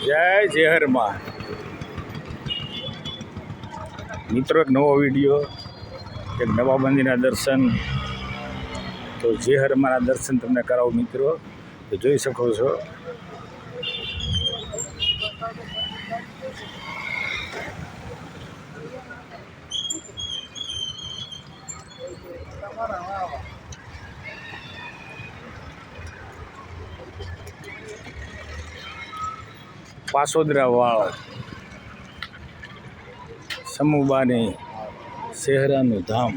જય જેહરમાં મિત્રો એક નવો વિડીયો એક નવા મંદિરના દર્શન તો જેહરમાંના દર્શન તમને કરાવું મિત્રો તો જોઈ શકો છો પાસોદરાવાળો સમુબાની શહેરાનું ધામ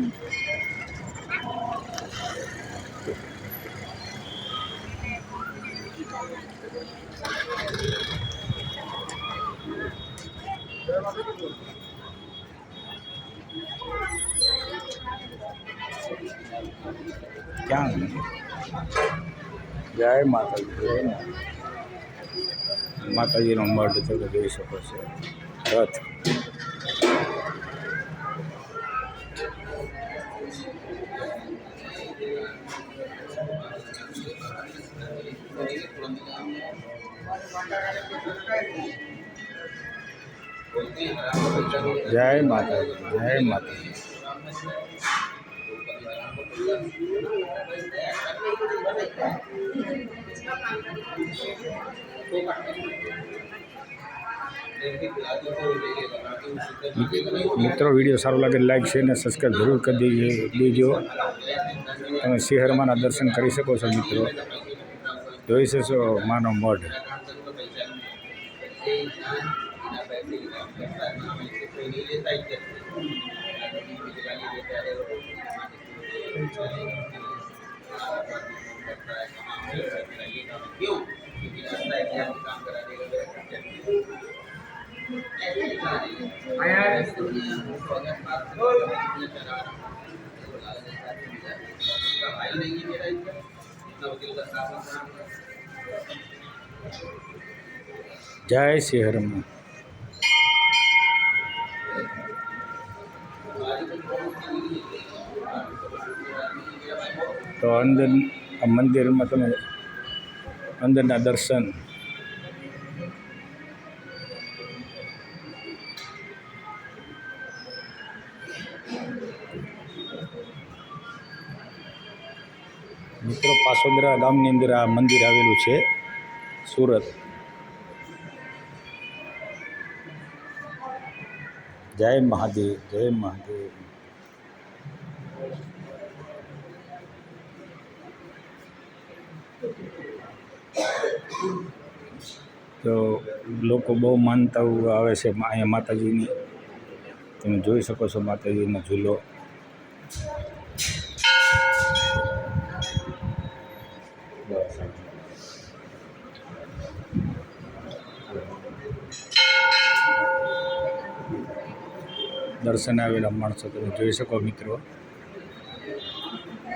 ક્યાં જય માતાજી માતાજીનો મઢ તમે જોઈ શકો છો રથ જય માતાજી જય માતાજી मित्रों वीडियो सारो लगे लाइक शेयर ने सब्सक्राइब जरूर कर दीजिए दीजिए तब शिहर में दर्शन कर सको मित्रों जो सो मानो मठ जय श्री हनुमान तो अंदर આ મંદિરમાં તમે અંદરના દર્શન મિત્રો પાસોદરા ગામની અંદર આ મંદિર આવેલું છે સુરત જય મહાદેવ જય મહાદેવ तो लोग को बहुत मानता हूं आवे से मैया माताजी ने तुम જોઈ શકો છો માતાજીનો ઝુલો દર્શન આવી રમણ સત્ર જોઈ શકો મિત્રો